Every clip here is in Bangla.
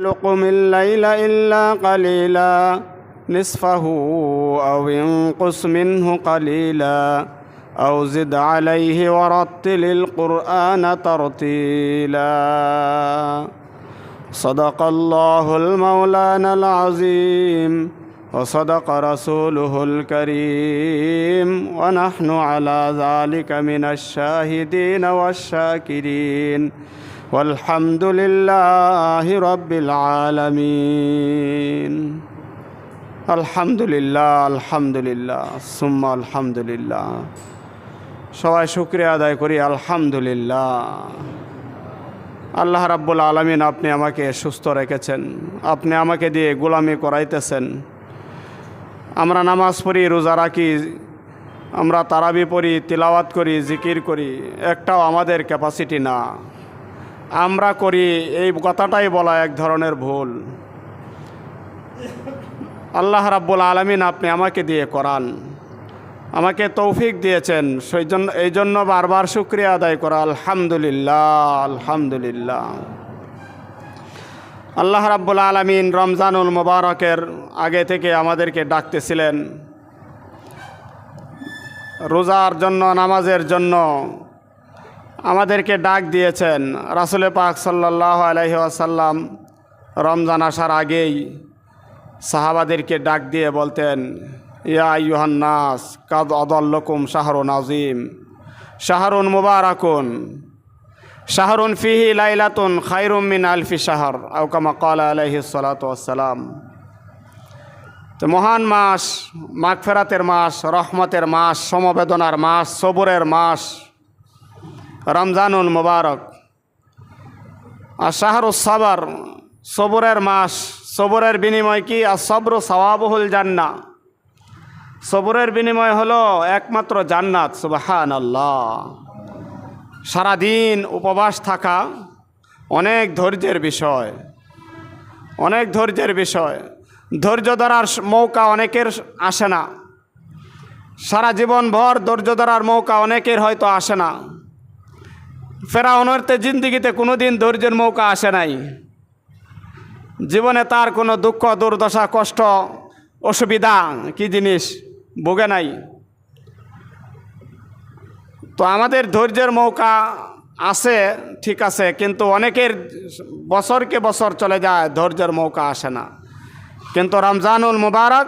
لقم الليل إلا قليلا. نصفه أو انقص منه قليلا. أو زد عليه ورتل القرآن ترتيلا. صدق الله المولانا العظيم. وصدق رسوله الكريم. ونحن على ذلك من الشاهدين والشاكرين. والحمد لله رب العالمين الحمد لله الحمد لله ثم الحمد لله সবাই শুক্রিয়া আদায় করি আলহামদুলিল্লাহ আল্লাহ রাব্বুল আলমিন আপনি আমাকে সুস্থ রেখেছেন আপনি আমাকে দিয়ে গোলামি করাইতেছেন আমরা নামাজ পড়ি রোজা রাখি আমরা তারাবি পড়ি তিলাওয়াত করি জিকির করি একটাও আমাদের ক্যাপাসিটি না আমরা করি, এই কথাটাই বলা এক ধরনের ভুল। আল্লাহ রাব্বুল আলমিন আপনি আমাকে দিয়ে করান। আমাকে তৌফিক দিয়েছেন সেই জন্য এই জন্য বারবার শুক্রিয়া আদায় করা। আলহামদুলিল্লাহ আলহামদুলিল্লাহ। আল্লাহ রাব্বুল আলমিন রমজানুল মোবারকের আগে থেকে আমাদেরকে ডাকতেছিলেন। রোজার জন্য, নামাজের জন্য আমাদেরকে ডাক দিয়েছেন, রাসুলে পাক সাল্লাহ আলহি আসাল্লাম রমজান আসার আগেই সাহাবাদেরকে ডাক দিয়ে বলতেন, ইয়া ইউহান্নাস কাদ অদল্লকুম শাহরুন আজিম শাহরুন মুবারাকুন, শাহরুন ফিহি লাইলাতুন খাইরুম মিন আলফি শাহর আউকামা কলা আলহি সালাতাম তো মহান মাস, মাগফেরাতের মাস, রহমতের মাস, সমবেদনার মাস, সবরের মাস রমজানুল মুবারক। আর শাহরুজ সাবার, সবরের মাস, সবরের বিনিময় কি? আর সবর সওয়াবহুল জান্না। সবরের বিনিময় হলো একমাত্র জান্নাত সুবাহান আল্লাহ সারাদিন উপবাস থাকা অনেক ধৈর্যের বিষয়, অনেক ধৈর্যের বিষয়। ধৈর্য ধরার মৌকা অনেকের আসে না। সারা জীবন ভর ধৈর্য ধরার মৌকা অনেকের হয়তো আসে না। ফেরাউনের জিন্দিগিতে কোনো দিন ধৈর্যের মৌকা আসে নাই। জীবনে তার কোনো দুঃখ, দুর্দশা, কষ্ট, অসুবিধা কি জিনিস ভোগে নাই। তো আমাদের ধৈর্যের মৌকা আছে ঠিক আছে, কিন্তু অনেকের বছরকে বছর চলে যায়, ধৈর্যের মৌকা আসে না। কিন্তু রমজানুল মুবারক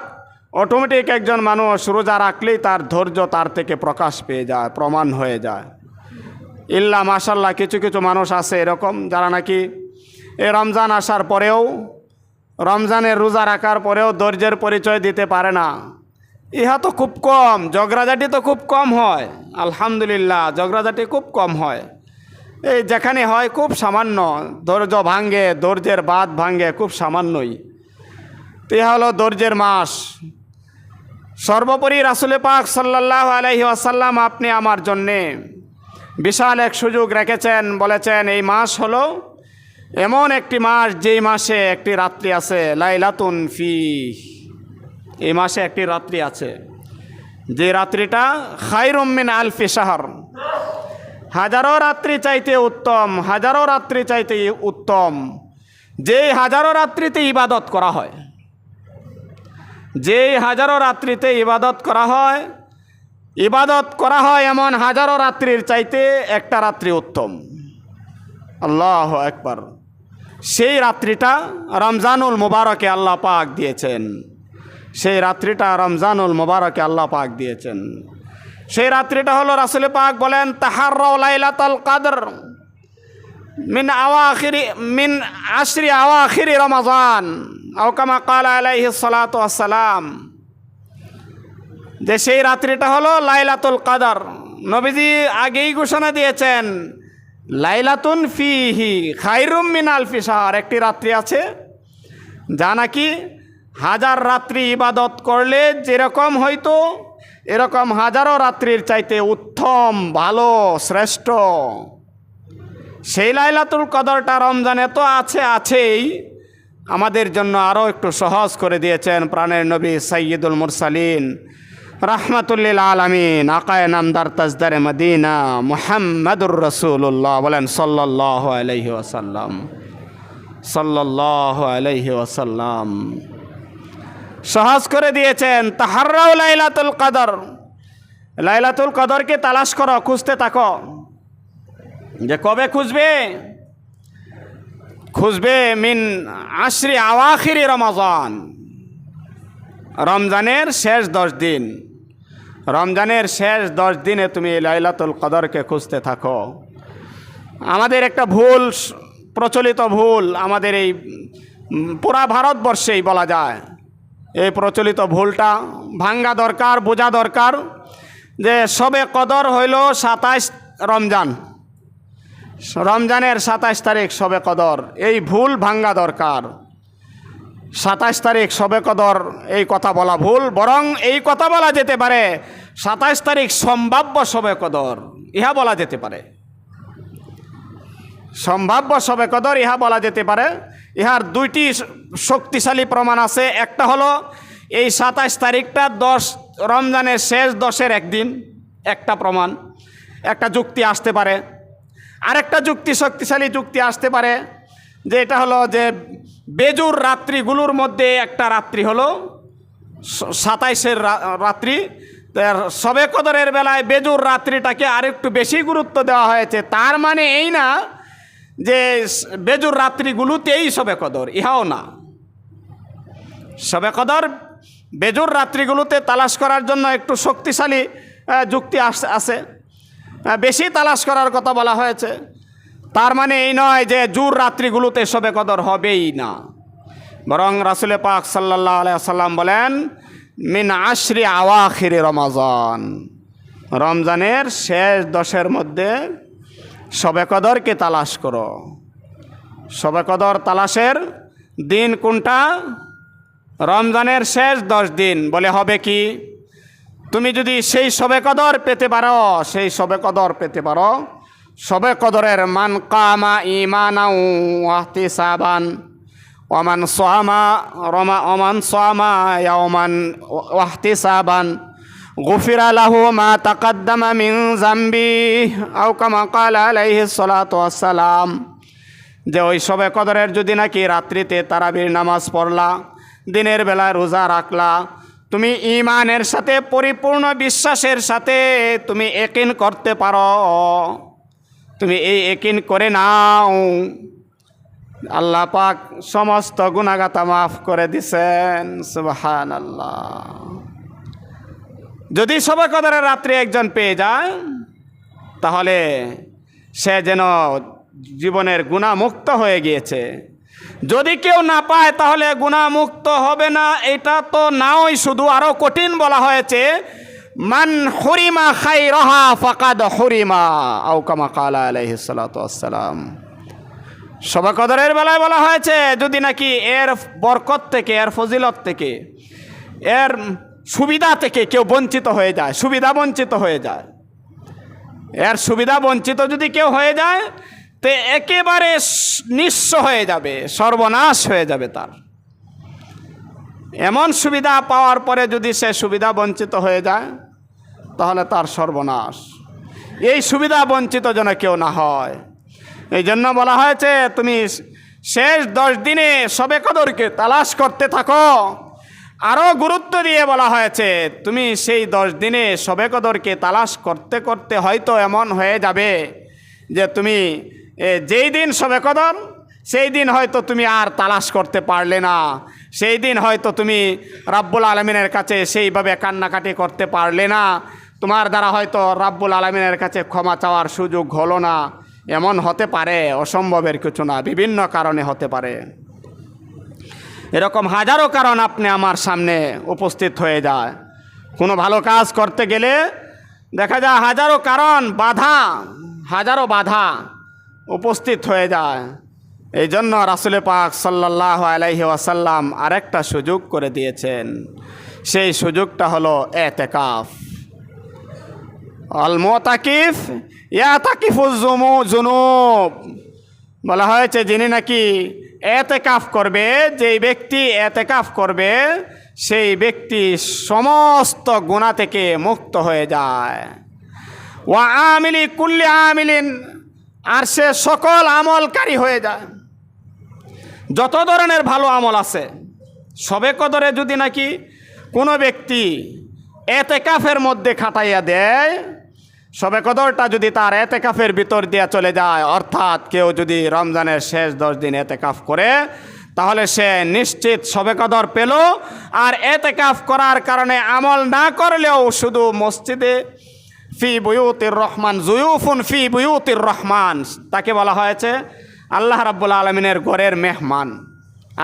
অটোমেটিক একজন মানুষ রোজা রাখলেই তার ধৈর্য তার থেকে প্রকাশ পেয়ে যায়, প্রমাণ হয়ে যায়। ইল্লা মাসাল্লাহ কিছু কিছু মানুষ আছে এরকম যারা নাকি এই রমজান আসার পরেও, রমজানের রোজা রাখার পরেও ধৈর্যের পরিচয় দিতে পারে না। ইহা তো খুব কম, জগরাজাটি তো খুব কম হয়। আলহামদুলিল্লাহ, জগরাজাটি খুব কম হয়। এই যেখানে হয় খুব সামান্য, ধৈর্য ভাঙ্গে ধৈর্যের বাদ ভাঙ্গে খুব সামান্যই। ইহা হলো ধৈর্যের মাস। সর্বোপরি রাসুলে পাক সাল্লাহ আলহি আসাল্লাম আপনি আমার জন্যে বিশাল এক সুযোগ রেখেছেন, বলেছেন, এই মাস হলো এমন একটি মাস যেই মাসে একটি রাত্রি আছে, লাইলাতুন ফি এই মাসে একটি রাত্রি আছে, যে রাত্রিটা খাইরুমিন আলফি শাহর। হাজারো রাত্রি চাইতে উত্তম, হাজারো রাত্রি চাইতে উত্তম যে হাজারো রাত্রিতে ইবাদত করা হয়। যে হাজারো রাত্রিতে ইবাদত করা হয় ইবাদত করা হয় এমন হাজারো রাত্রির চাইতে একটা রাত্রি উত্তম। আল্লাহ একবার সেই রাত্রিটা রমজানুল মুবারকে আল্লাহ পাক দিয়েছেন। সেই রাত্রিটা রমজানুল মুবারকে আল্লাহ পাক দিয়েছেন। সেই রাত্রিটা হলো রাসুল পাক বলেন তাহার লাইলাতুল কাদর মিন আওয়াখিরি, মিন আশরি আওয়াখিরি রমাজান। আওকামা কাল আলাইহি সালাতু আসসালাম যে সেই রাত্রিটা হলো লাইলাতুল কাদার। নবীজি আগেই ঘোষণা দিয়েছেন, লাইলাতুন ফিহি খাইরুম মিন আলফি সাহার একটি রাত্রি আছে, যা নাকি হাজার রাত্রি ইবাদত করলে যেরকম হয়তো এরকম হাজারো রাত্রির চাইতে উত্তম, ভালো, শ্রেষ্ঠ। সেই লাইলাতুল কদরটা রমজানে তো আছে, আছেই। আমাদের জন্য আরও একটু সহজ করে দিয়েছেন প্রাণের নবী সৈয়দুল মুরসালিন। রাহমাতুল্লিল আলমিন। আকায় নামদার তাজদারে মদিনা মুহাম্মদুর রসুল্লাহ বলেন সাল্লাহ আলহি আসাল্লাম সাল্লাহ আলাইহি ওয়াসাল্লাম। সহজ করে দিয়েছেন তাহার্রাও লাইলাতুল কাদর। লাইলাতুল কদরকে তালাশ করো, খুঁজতে থাকো। যে কবে খুঁজবে? খুঁজবে মিন আশ্রি আওয়াখিরি রমাজান। রমজানের শেষ দশ দিন। রমজানের শেষ দশ দিনে তুমি এই লাইলাতুল কদরকে খুঁজতে থাকো। আমাদের একটা ভুল, প্রচলিত ভুল আমাদের এই পুরা ভারতবর্ষেই বলা যায়। এই প্রচলিত ভুলটা ভাঙ্গা দরকার, বোঝা দরকার যে সবে কদর হইল সাতাইশ রমজান। রমজানের সাতাইশ তারিখ সবে কদর। এই ভুল ভাঙ্গা দরকার। সাতাইশ তারিখ সবে কদর এই কথা বলা ভুল, বরং এই কথা বলা যেতে পারে, সাতাইশ তারিখ সম্ভাব্য সবে কদর, ইহা বলা যেতে পারে। সম্ভাব্য সবে কদর, ইহা বলা যেতে পারে। ইহার দুইটি শক্তিশালী প্রমাণ আছে। একটা হলো, এই সাতাইশ তারিখটা দশ, রমজানের শেষ দশের একদিন, একটা প্রমাণ। একটা যুক্তি আসতে পারে। আরেকটা যুক্তি, শক্তিশালী যুক্তি আসতে পারে, যে এটা হলো যে বেজুর রাত্রিগুলোর মধ্যে একটা রাত্রি হলো সাতাইশের রাত্রি। তার সবে কদরের বেলায় বেজুর রাত্রিটাকে আরেকটু বেশি গুরুত্ব দেওয়া হয়েছে। তার মানে এই না যে বেজুর রাত্রিগুলোতেই সবে কদর, ইহাও না। সবে কদর বেজুর রাত্রিগুলোতে তালাশ করার জন্য একটু শক্তিশালী যুক্তি আছে। বেশি তালাশ করার কথা বলা হয়েছে। তার মানে এই নয় যে জুর রাত্রিগুলোতে সবে কদর হবেই না। বরং রাসুলে পাক সাল্লাহ আলাইসাল্লাম বলেন, মিন আশ্রি আওয়াখিরে রমাজান। রমজানের শেষ দশের মধ্যে সবে কদরকে তালাশ করো। সবে কদর তালাশের দিন কোনটা? রমজানের শেষ দশ দিন। বলে হবে কি? তুমি যদি সেই সবে কদর পেতে পারো, সেই সবে কদর পেতে পারো। সবে কদরের মান কামা ইমানাউ ওয়াহতি সাবান ওমান সোয়ামা রমা ওমান সোয়ামা ইয়াওমান ওয়াহতি সাবান গুফিরা লাহু মা তাকাদ্দামা মিন জাম্বি আও কামা কাল আলাইহি সালাতু ওয়াসসালাম। যে ওই সবে কদরের যদি নাকি রাত্রিতে তারাবির নামাজ পড়লা, দিনের বেলা রোজা রাখলা, তুমি ইমানের সাথে পরিপূর্ণ বিশ্বাসের সাথে তুমি একিন করতে পারো। তুমি এই একিন করে নাও। আল্লাহ পাক সমস্ত গুণাগাতা মাফ করে দিছেন। সুবাহান আল্লাহ যদি সবাই কদরের রাত্রে একজন পেয়ে যায়, তাহলে সে যেন জীবনের গুণামুক্ত হয়ে গিয়েছে। যদি কেউ না পায়, তাহলে গুণামুক্ত হবে না। এটা তো নাওই, শুধু আরও কঠিন বলা হয়েছে। মান হরিমা খাই রহা ফাকাদ হরিমা আউকামা কালা আলহিসাল্লাম সবা কদরের বেলায় বলা হয়েছে, যদি নাকি এর বরকত থেকে, এর ফজিলত থেকে, এর সুবিধা থেকে কেউ বঞ্চিত হয়ে যায়, সুবিধা বঞ্চিত হয়ে যায়। এর সুবিধা বঞ্চিত যদি কেউ হয়ে যায়, তে একেবারে নিঃস্ব হয়ে যাবে, সর্বনাশ হয়ে যাবে তার। এমন সুবিধা পাওয়ার পরে যদি সে সুবিধা বঞ্চিত হয়ে যায়, তাহলে তার সর্বনাশ। এই সুবিধা বঞ্চিত যেন কেউ না হয়। এই জন্য বলা হয়েছে, তুমি শেষ দশ দিনে সবে কদরকে তালাশ করতে থাকো। আরও গুরুত্ব দিয়ে বলা হয়েছে, তুমি সেই দশ দিনে সবে কদরকে তালাশ করতে করতে হয়তো এমন হয়ে যাবে যে তুমি যেই দিন সবে কদর সেই দিন হয়তো তুমি আর তালাশ করতে পারলে না। সেই দিন হয়তো তুমি রাব্বুল আলমিনের কাছে সেইভাবে কান্নাকাটি করতে পারলে না। তোমার দ্বারা হয়তো রাব্বুল আলমিনের কাছে ক্ষমা চাওয়ার সুযোগ হলো না। এমন হতে পারে, অসম্ভবের কিছু না, বিভিন্ন কারণে হতে পারে। এরকম হাজারো কারণ আপনি আমার সামনে উপস্থিত হয়ে যায়। কোনো ভালো কাজ করতে গেলে দেখা যায় হাজারো কারণ, বাধা, হাজারো বাধা উপস্থিত হয়ে যায়। এই জন্য রাসুলে পাক সাল্লাহ আলাইহি ওয়াসাল্লাম আরেকটা সুযোগ করে দিয়েছেন। সেই সুযোগটা হলো এতেকাফ। অল মোতাকিফ ইয়া তাকিফুজ জুমু জুনুব বলা হয়েছে যিনি নাকি এতেকাফ করবে, যেই ব্যক্তি এতেকাফ করবে, সেই ব্যক্তি সমস্ত গুণা থেকে মুক্ত হয়ে যায়। ওয়া আমিলি কুল্লি আমিলিন, আর সে সকল আমলকারী হয়ে যায়। যত ধরনের ভালো আমল আছে, সবে কদরে যদি নাকি কোনো ব্যক্তি এতেকাফের মধ্যে খাটাইয়া দেয়, সবে কদরটা যদি তার এতেকাফের ভিতর দিয়ে চলে যায়, অর্থাৎ কেউ যদি রমজানের শেষ দশ দিন এতেকাফ করে, তাহলে সে নিশ্চিত সবে কদর পেল। আর এতেকাফ করার কারণে আমল না করলেও শুধু মসজিদে ফি বুয়ুতির রহমান, জুয়ুফুন ফি বুয়ুতির রহমান, তাকে বলা হয়েছে আল্লাহ রাব্বুল আলমিনের ঘরের মেহমান,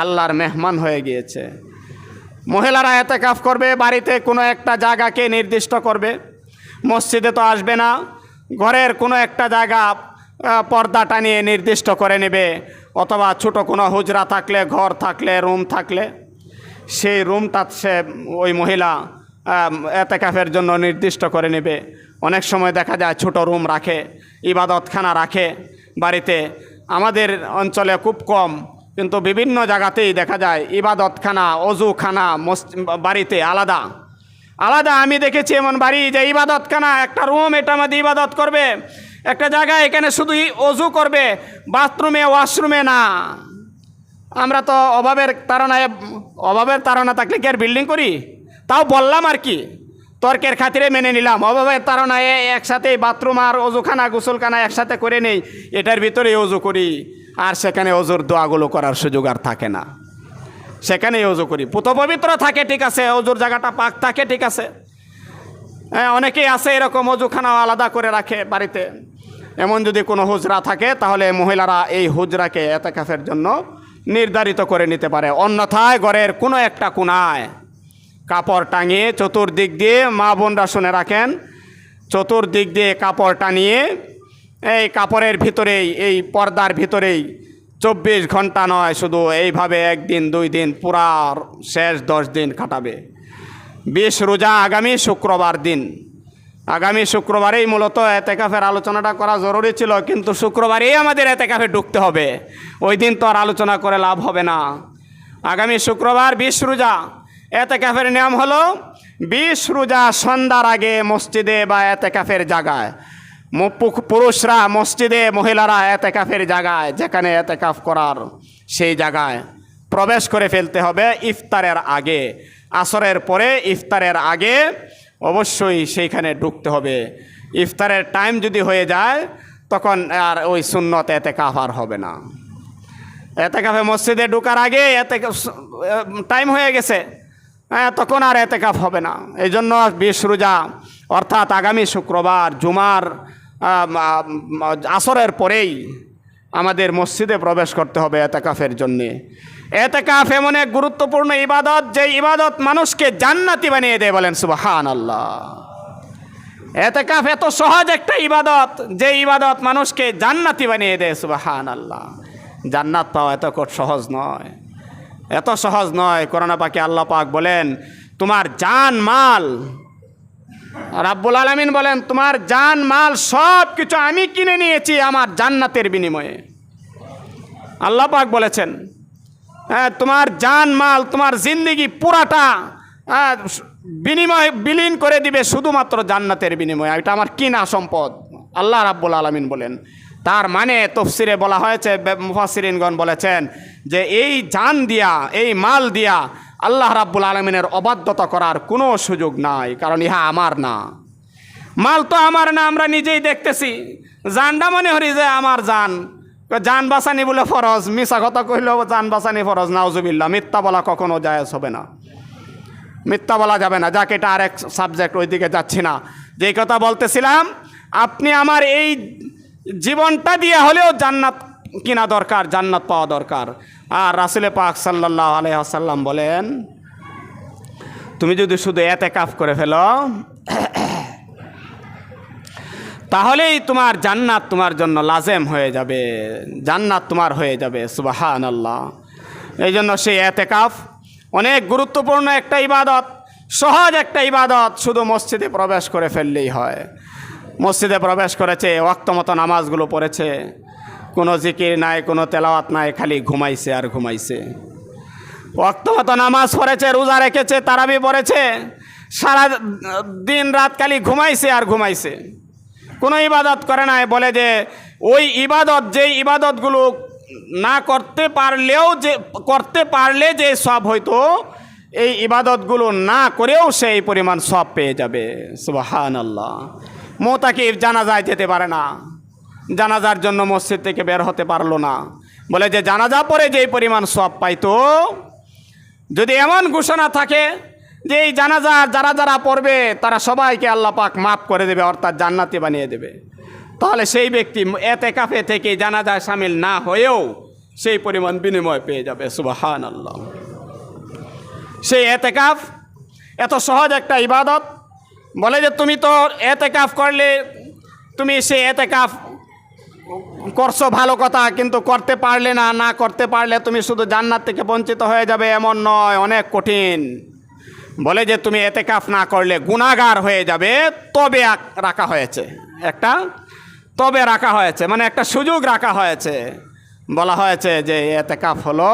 আল্লাহর মেহমান হয়ে গিয়েছে। মহিলারা এতে কাফ করবে, বাড়িতে কোনো একটা জায়গাকে নির্দিষ্ট করবে, মসজিদে তো আসবে না, ঘরের কোনো একটা জায়গা পর্দা টানিয়ে নির্দিষ্ট করে নেবে, অথবা ছোটো কোনো হুজরা থাকলে, ঘর থাকলে, রুম থাকলে। সেই রুমটা সে ওই মহিলা এতেকাফের জন্য নির্দিষ্ট করে নেবে। অনেক সময় দেখা যায় ছোট রুম রাখে, ইবাদতখানা রাখে, বাড়িতে আমাদের অঞ্চলে খুব কম, কিন্তু বিভিন্ন জায়গাতেই দেখা যায় ইবাদতখানা, অজুখানা বাড়িতে আলাদা। আলাদা আমি দেখেছি এমন বাড়ি যে ইবাদতখানা, একটা রুম, এটা আমাদের ইবাদত করবে। একটা জায়গায় এখানে শুধু অজু করবে, বাথরুমে, ওয়াশরুমে না। আমরা তো অভাবের তাড়নায়, অভাবের তাড়না থাকলে কি আর বিল্ডিং করি? তাও বললাম আর কি। তর্কের খাতিরে মেনে নিলাম। অভাবের তাড়নায় একসাথে বাথরুম আর অজুখানা, গোসলখানা একসাথে করে নেই। এটার ভিতরে অজু করি। আর সেখানে অজুর দোয়াগুলো করার সুযোগ আর থাকে না। সেখানেই অজু করি। পুত পবিত্র থাকে, ঠিক আছে। অজুর জায়গাটা পাক থাকে, ঠিক আছে। হ্যাঁ অনেকেই আছে এরকম অজুখানা আলাদা করে রাখে বাড়িতে। এমন যদি কোনো হুজরা থাকে, তাহলে মহিলারা এই হুজরাকে এতেকাফের জন্য নির্ধারিত করে নিতে পারে। অন্যথায় ঘরের কোনো একটা কোনায় কাপড় টাঙিয়ে চতুর্দিক দিয়ে মা বোনরা শুনে রাখেন। চতুর্দিক দিয়ে কাপড় টানিয়ে এই কাপড়ের ভিতরেই, এই পর্দার ভিতরেই চব্বিশ ঘণ্টা নয়, শুধু এইভাবে একদিন, দুই দিন, পুরা শেষ দশ দিন কাটাবে। বিশ রোজা আগামী শুক্রবার দিন। আগামী শুক্রবারেই মূলত এতেকাফের আলোচনাটা করা জরুরি ছিল, কিন্তু শুক্রবারেই আমাদের এতে এতেকাফে ঢুকতে হবে। ওই দিন তো আর আলোচনা করে লাভ হবে না। আগামী শুক্রবার বিশ রোজা। এতেকাফের নিয়ম হলো, বিশ রোজা সন্ধ্যার আগে মসজিদে বা এতেকাফের জায়গায় মু- পুরুষরা মসজিদে, মহিলারা এতেকাফের জায়গায় যেখানে এতেকাফ করার সেই জায়গায় প্রবেশ করে ফেলতে হবে ইফতারের আগে। আসরের পরে ইফতারের আগে অবশ্যই সেইখানে ঢুকতে হবে। ইফতারের টাইম যদি হয়ে যায়, তখন আর ওই শূন্যত এতে কাফ আর হবে না। এতে কাফে মসজিদে ঢুকার আগে এতে টাইম হয়ে গেছে। হ্যাঁ তখন আর এতে কাফ হবে না। এই জন্য বিশ রোজা, অর্থাৎ আগামী শুক্রবার, জুমার আসরের পরেই আমাদের মসজিদে প্রবেশ করতে হবে এতেকাফের জন্যে। এতেকাফ এমন এক গুরুত্বপূর্ণ ইবাদত যে ইবাদত মানুষকে জান্নাতি বানিয়ে দেয় বলেন সুবাহান আল্লাহ এতেকাফ এত সহজ একটা ইবাদত, যে ইবাদত মানুষকে জান্নাতি বানিয়ে দেয় সুবাহান আল্লাহ জান্নাত পাওয়া এত সহজ নয়। এত সহজ নয় করোনা পাকে আল্লাহ পাক বলেন তোমার জান মাল। রাব্বুল আলমিন বলেন তোমার জান মাল সব কিছু আমি কিনে নিয়েছি আমার জান্নাতের বিনিময়ে। আল্লাহ পাক বলেছেন হ্যাঁ তোমার জান মাল তোমার জিন্দিগি পুরাটা হ্যাঁ, বিনিময় বিলীন করে দিবে শুধুমাত্র জান্নাতের বিনিময়ে। এটা আমার কিনা সম্পদ? আল্লাহ রাব্বুল আলমিন বলেন তার মানে তফসিরে বলা হয়েছে মুফাসিরিনগণ বলেছেন যে এই জান দিয়া, এই মাল দিয়া আল্লাহ রাব্বুল আলমিনের অবাধ্যতা করার কোনো সুযোগ নাই, কারণ ইহা আমার না। মাল তো আমার না, আমরা নিজেই দেখতেছি। জানটা মনে হরি যে আমার জান। যান বাঁচানি বলে ফরজ মিশা কথা কইলেও যান বাঁচানি ফরজ নাউজুবিল্লা মিথ্যা বলা কখনো জায়েজ হবে না। মিথ্যা বলা যাবে না, যাকে এটা আরেক সাবজেক্ট ওইদিকে যাচ্ছি না। যেই কথা বলতেছিলাম, আপনি আমার এই জীবনটা দিয়ে হলেও জান্নাত কিনা দরকার, জান্নাত পাওয়া দরকার। আর রাসুলে পাক সাল্লাহ আলহাসাল্লাম বলেন, তুমি যদি শুধু এতে কাফ করে ফেলো, তাহলেই তোমার জান্নাত তোমার জন্য লাজেম হয়ে যাবে, জান্নাত তোমার হয়ে যাবে সুবাহান আল্লাহ এই জন্য সেই এতেকাফ অনেক গুরুত্বপূর্ণ একটা ইবাদত, সহজ একটা ইবাদত, শুধু মসজিদে প্রবেশ করে ফেললেই হয়। মসজিদে প্রবেশ করেছে মতো নামাজগুলো পড়েছে। কোনো জিকির নাই, কোনো তেলাওয়াত নাই, খালি ঘুমাইছে আর ঘুমাইছে। মতো নামাজ পড়েছে, রোজা রেখেছে, তারাবি পড়েছে, সারা দিন রাত খালি ঘুমাইছে আর ঘুমাইছে। কোনো ইবাদত করে নাই, বলে যে ওই ইবাদত, যেই ইবাদতগুলো না করতে পারলেও যে, করতে পারলে যে সব হয়তো, এই ইবাদতগুলো না করেও সেই পরিমাণ সব পেয়ে যাবে। সুবাহান আল্লাহ মোতাকির জানাজায় যেতে পারে না। জানাজার জন্য মসজিদ থেকে বের হতে পারল না। বলে যে জানাজা পরে যেই পরিমাণ সব পাইতো, যদি এমন ঘোষণা থাকে যে এই জানাজা যারা যারা পড়বে, তারা সবাইকে আল্লাহ পাক মাফ করে দেবে, অর্থাৎ জান্নাতি বানিয়ে দেবে। তাহলে সেই ব্যক্তি এতে কাফে থেকে জানাজায় সামিল না হয়েও সেই পরিমাণ বিনিময় পেয়ে যাবে। সুবাহান আল্লাহ সেই এতেকাফ, এত সহজ একটা ইবাদত বলে যে তুমি তো এতে কাফ করলে, তুমি সেই এতেকাফ করছ ভালো কথা, কিন্তু করতে পারলে না না করতে পারলে তুমি শুধু জান্নাত থেকে বঞ্চিত হয়ে যাবে, এমন নয়, অনেক কঠিন। বলে যে তুমি এতে কাফ না করলে গুণাগার হয়ে যাবে, তবে রাখা হয়েছে। একটা, তবে রাখা হয়েছে মানে একটা সুযোগ রাখা হয়েছে। বলা হয়েছে যে এতে কাফ হলো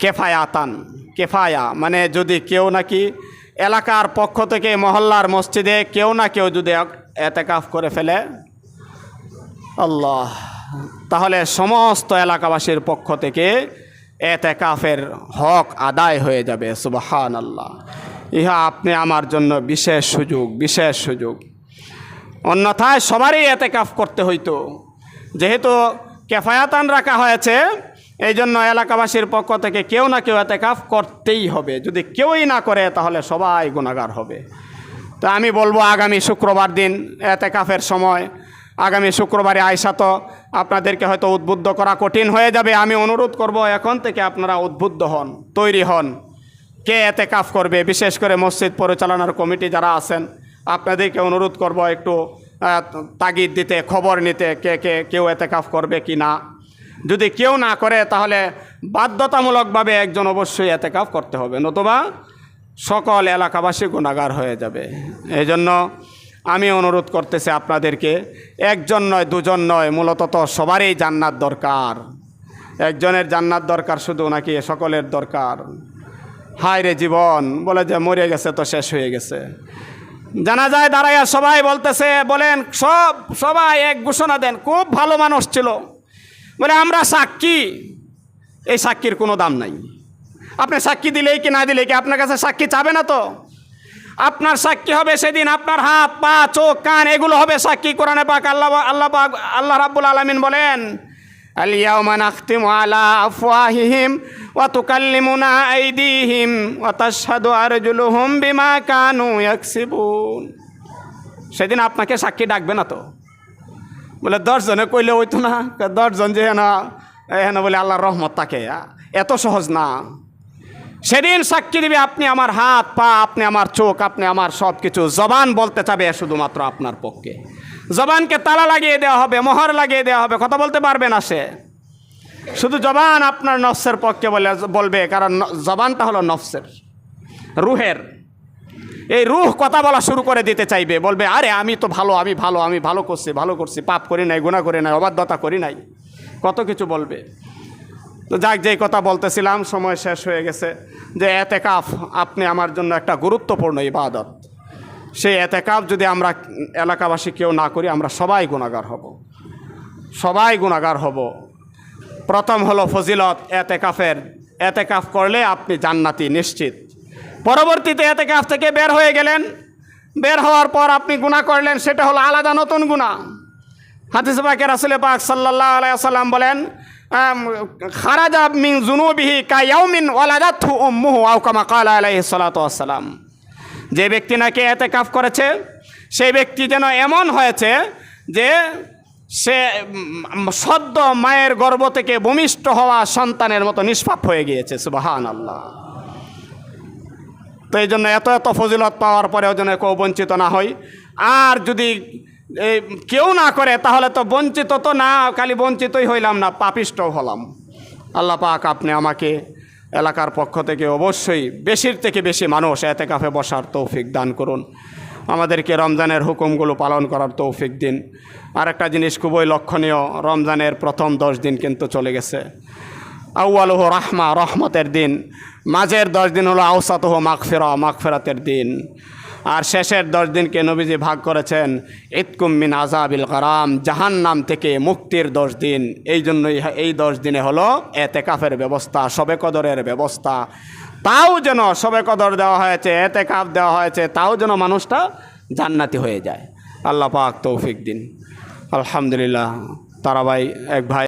কেফায়াতান, কেফায়া মানে যদি কেউ নাকি এলাকার পক্ষ থেকে মহল্লার মসজিদে কেউ না কেউ যদি এতেকাফ করে ফেলে। আল্লাহ। তাহলে সমস্ত এলাকাবাসীর পক্ষ থেকে এতেকাফের হক আদায় হয়ে যাবে সুবাহান আল্লাহ ইহা আপনি আমার জন্য বিশেষ সুযোগ বিশেষ সুযোগ। অন্যথায় সবারই এতেকাফ করতে হইতো। যেহেতু কেফায়াতান রাখা হয়েছে এই জন্য এলাকাবাসীর পক্ষ থেকে কেউ না কেউ এতেকাফ করতেই হবে। যদি কেউই না করে, তাহলে সবাই গুণাগার হবে। তো আমি বলব, আগামী শুক্রবার দিন এতেকাফের সময়, আগামী শুক্রবারে আয়সা তো আপনাদেরকে হয়তো উদ্বুদ্ধ করা কঠিন হয়ে যাবে। আমি অনুরোধ করব, এখন থেকে আপনারা উদ্বুদ্ধ হন, তৈরি হন। কে এতে কাফ করবে? বিশেষ করে মসজিদ পরিচালনার কমিটি যারা আছেন, আপনাদেরকে অনুরোধ করব একটু তাগিদ দিতে, খবর নিতে, কে কে, কেউ এতে কাফ করবে কি না। যদি কেউ না করে, তাহলে বাধ্যতামূলকভাবে একজন অবশ্যই এতে কাফ করতে হবে, নতুবা সকল এলাকাবাসী গুণাগার হয়ে যাবে। এই জন্য আমি অনুরোধ করতেছি আপনাদেরকে, একজন নয়, দুজন নয়, মূলত তো সবারই জান্নাত দরকার। একজনের জান্নাত দরকার শুধু নাকি সকলের দরকার। হায় রে জীবন, বলে যে মরে গেছে তো শেষ হয়ে গেছে। জানা যায় দাঁড়াইয়া সবাই বলতেছে, বলেন, সব, সবাই এক ঘোষণা দেন, খুব ভালো মানুষ ছিল। বলে আমরা সাক্ষী। এই সাক্ষীর কোনো দাম নাই। আপনি সাক্ষী দিলেই কি না দিলেই কি আপনার কাছে সাক্ষী চাবে না তো? আপনার সাক্ষী হবে সেদিন আপনার হাত, পা, চোখ, কান, এগুলো হবে সাক্ষী। কোরআনে পাক আল্লাহ আল্লাহ পাক আল্লাহ রাব্বুল আলামিন বলেন আলা বিমা কানু সেদিন আপনাকে সাক্ষী ডাকবে না তো? বলে, দশজনে কইলে হইতো না। দশজন যে হেন হেন বলে আল্লাহর রহমত তাকে। এত সহজ না। সেদিন সাক্ষী দিবে, আপনি আমার হাত, পা, আপনি আমার চোখ, আপনি আমার সব কিছু জবান বলতে চাবে শুধুমাত্র আপনার পক্ষে। জবানকে তালা লাগিয়ে দেওয়া হবে, মোহর লাগিয়ে দেওয়া হবে, কথা বলতে পারবে না সে। শুধু জবান আপনার নফসের পক্ষে বলে, বলবে, কারণ জবানটা হলো নফসের, রুহের। এই রুহ কথা বলা শুরু করে দিতে চাইবে। বলবে, আরে, আমি তো ভালো, আমি ভালো আমি ভালো করছি ভালো করছি, পাপ করি নাই গুণা করি নাই, অবাধ্যতা করি নাই। কত কিছু বলবে। তো যাক, যেই কথা বলতেছিলাম, সময় শেষ হয়ে গেছে। যে এতেকাফ, আপনি আমার জন্য একটা গুরুত্বপূর্ণ ইবাদত। সেই এতেকাফ যদি আমরা এলাকাবাসী কেউ না করি, আমরা সবাই গুণাগার হব। সবাই গুণাগার হব। প্রথম হলো ফজিলত, এতেকাফের। এতেকাফ করলে আপনি জান্নাতি, নিশ্চিত। পরবর্তীতে এতেকাফ থেকে বের হয়ে গেলেন। বের হওয়ার পর আপনি গুণা করলেন, সেটা হলো আলাদা নতুন গুণা হাদিস পাকে রাসুল পাক সাল্লাহ আলাইসাল্লাম বলেন খারাজা মিন জুনুবিহি কায়াউমিন ওয়ালাদাতহু উম্মুহু আও কামা ক্বালা আলাইহিস সালাতু ওয়াসসালাম। যে ব্যক্তি নাকি এতে কাফ করেছে, সেই ব্যক্তি যেন এমন হয়েছে যে সে সদ্য মায়ের গর্ভ থেকে ভূমিষ্ঠ হওয়া সন্তানের মতো নিষ্পাপ হয়ে গিয়েছে সুবাহান আল্লাহ তো এই জন্য এত এত ফজিলত পাওয়ার পরেও যেন কেউ বঞ্চিত না হয় আর যদি এই, কেউ না করে তাহলে তো বঞ্চিত তো না খালি বঞ্চিতই হইলাম না পাপিষ্টও হলাম। আল্লাহ পাক আপনি আমাকে এলাকার পক্ষ থেকে অবশ্যই বেশির থেকে বেশি মানুষ এতে কাফে বসার তৌফিক দান করুন। আমাদেরকে রমজানের হুকুমগুলো পালন করার তৌফিক দিন। আর একটা জিনিস খুবই লক্ষণীয় রমজানের প্রথম দশ দিন কিন্তু চলে গেছে। আউ্বালহ রাহমা, রহমতের দিন। মাঝের দশ দিন হলো আউসাতহ মাগফেরা, মাগফেরাতের দিন। আর শেষের দশ দিনকে নবীজি ভাগ করেছেন ইতকুম মিন আজাবিল কারাম জাহান নাম থেকে মুক্তির দশ দিন। এই জন্যই এই দশ দিনে হলো এতেকাফের ব্যবস্থা সবে কদরের ব্যবস্থা। তাও যেন সবে কদর দেওয়া হয়েছে এতে কাপ দেওয়া হয়েছে, তাও যেন মানুষটা জান্নাতি হয়ে যায়। আল্লাহ পাক তৌফিক দিন। আলহামদুলিল্লাহ। তারা ভাই এক ভাই